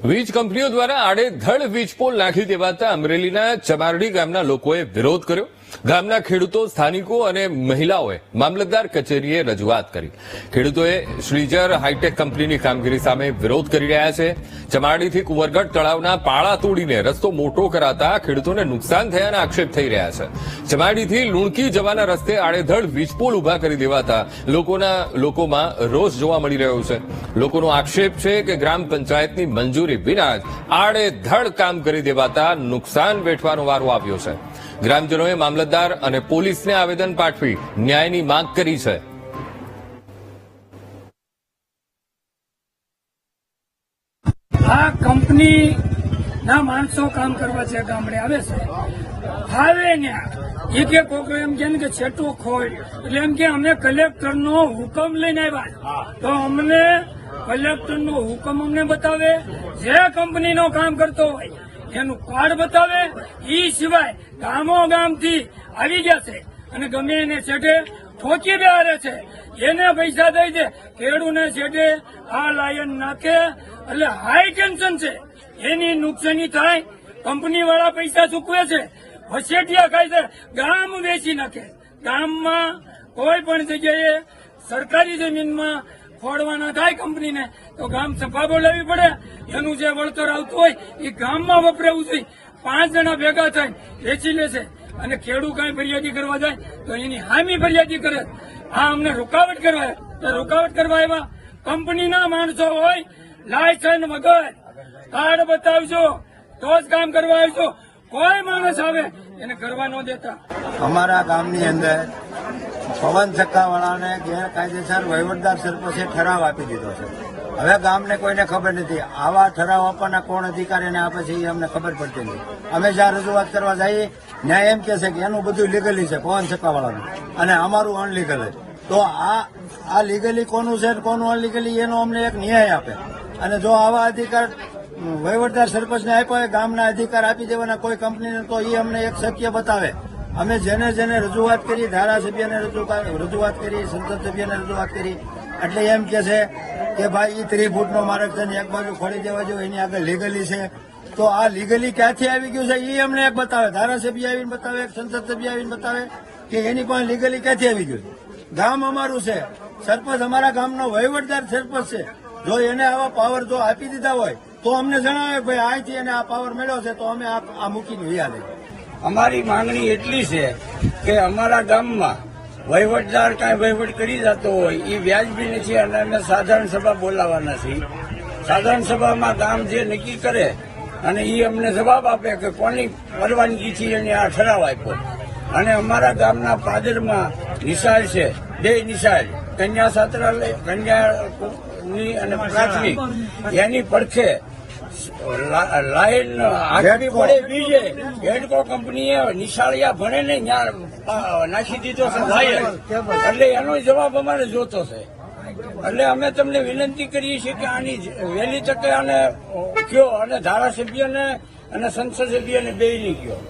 વીજ કંપનીઓ દ્વારા આડેધડ વીજ પોલ નાખી દેવાતા અમરેલીના ચમારડી ગામના લોકોએ વિરોધ કર્યો. ગામના ખેડૂતો, સ્થાનિકો અને મહિલાઓએ મામલતદાર કચેરીએ રજૂઆત કરી. ખેડૂતોએ શ્રીજર હાઈટેક કંપનીની કામગીરી સામે વિરોધ કરી રહ્યા છે. ચમારડીથી કુંવરગઢ તળાવના પાળા તોડીને રસ્તો મોટો કરાતા ખેડૂતોને નુકસાન થયાના આક્ષેપ થઈ રહ્યા છે. ચમારડીથી લુણકી જવાના રસ્તે આડેધડ વીજપોલ ઊભા કરી દેવાતા લોકોના લોકોમાં રોષ જોવા મળી રહ્યો છે. લોકોનો આક્ષેપ છે કે ગ્રામ પંચાયતની મંજૂરી વિના જ આડેધડ કામ કરી દેવાતા નુકસાન વેઠવાનો વારો આવ્યો છે. ગ્રામજનોએ મામલતદાર અને પોલીસને આવેદન પાઠવી ન્યાયની માંગ કરી છે. આ કંપની ના માણસો કામ કરવા છે ગામડે આવે છે ફાવે ને એક કે કોકરો એમ કે કે છેટો ખોય એટલે એમ કે અમે કલેક્ટર નો હુકમ લઈને આવ્યા તો અમને કલેક્ટર નો હુકમ અમને બતાવે જે કંપની નો કામ કરતો હોય. એનું કાર્ડ બતાવે, એ સિવાય ગામો ગામથી આવી ગયા છે. અને ગમે એને છેટે ઠોકી બેહારે છે, એને પૈસા દઈ દે, ખેડૂને છેટે આ લાયન નાખે, એટલે હાઈ ટેન્શન છે. એની નુકસાની થાય કંપની વાળા પૈસા ચૂકવે છે, વસેટિયા છે, ગામ વેચી નાખે. ગામમાં કોઈ પણ જગ્યાએ સરકારી જમીનમાં ફોડવાના થાય કંપનીને, તો ગામ સફા લેવી પડે એનું જે વળતર આવતું હોય એ ગામમાં વપરાવું જોઈએ પાંચ જણા ભેગા થાય વેચી લેશે અને ખેડૂત કાંઈ ફરિયાદી કરવા જાય, તો એની હામી ફરિયાદી કરે. આ અમને રોકાવટ કરવા તો રોકાવટ કરવા એવા કંપનીના માણસો હોય, લાયસન્સ વગર. કાર્ડ બતાવજો તો જ કામ કરવા આવજો. કોઈ માણસ આવે, એને કરવા ન દેતા. અમારા ગામની અંદર પવન ચક્કાવાળાને ગેરકાયદેસર વહીવટદાર સરપંચે ઠરાવ આપી દીધો છે. હવે ગામને કોઈને ખબર નથી. આવા ઠરાવ આપવાના કોણ અધિકારીને આપે છે એ અમને ખબર પડતી નથી. અમે જ્યાં રજૂઆત કરવા જઈએ ન્યાય એમ કે છે કે એનું બધું લીગલી છે, પવન ચક્કાવાળાનું અને અમારું અનલીગલ છે તો આ આ લીગલી કોનું છે કોનું અનલીગલી એનો અમને એક ન્યાય આપે. અને જો આવા અધિકાર વહીવટદાર સરપંચને આપ્યો હોય, ગામના અધિકાર આપી દેવાના કોઈ કંપનીને, તો એ અમને એક સત્ય બતાવે. અમે જેને જેને રજૂઆત કરી, ધારાસભ્યને રજૂઆત કરી, સંસદ સભ્યને રજૂઆત કરી, એટલે એમ કે છે કે ભાઈ એ ત્રી ફૂટનો માર્ગ છે ને એક બાજુ ફરી દેવા જોઈએ એની આગળ લીગલી છે. તો આ લીગલી ક્યાંથી આવી ગયું છે? એ અમને એક બતાવે. ધારાસભ્ય આવીને બતાવે સંસદ સભ્ય આવીને બતાવે કે એની પણ લીગલી ક્યાંથી આવી ગયું ગામ અમારું છે. સરપંચ અમારા ગામનો વહીવટદાર સરપંચ છે. જો એને આવા પાવર જો આપી દીધા હોય, તો અમને જણાવે ભાઈ અહીંથી એને આ પાવર મળ્યો છે, તો અમે આ મૂકીને વ્યા લઈએ. અમારી માંગણી એટલી છે કે અમારા ગામમાં વહીવટદાર કાંઈ વહીવટ કરી જતો હોય એ વ્યાજબી નથી અને અમે સાધારણ સભા બોલાવવાના છીએ. સાધારણ સભામાં ગામ જે નક્કી કરે અને એ અમને જવાબ આપે કે કોની પરવાનગીથી એને આ ઠરાવ આપ્યો. અને અમારા ગામના પાદરમાં નિશાળ છે, બે નિશાળ, કન્યા છાત્રાલય કન્યાની અને પ્રાથમિક. એની પડખે લાઈન આખી પડે બીજે. હેડકો કંપનીએ નિશાળિયા ભણે ને ત્યાં નાખી દીધો છે એટલે એનો જવાબ અમારે જોતો છે. એટલે અમે તમને વિનંતી કરીએ છીએ કે આની વહેલી તકે આને કયો અને ધારાસભ્યને અને સંસદ સભ્યને બેયની કયો.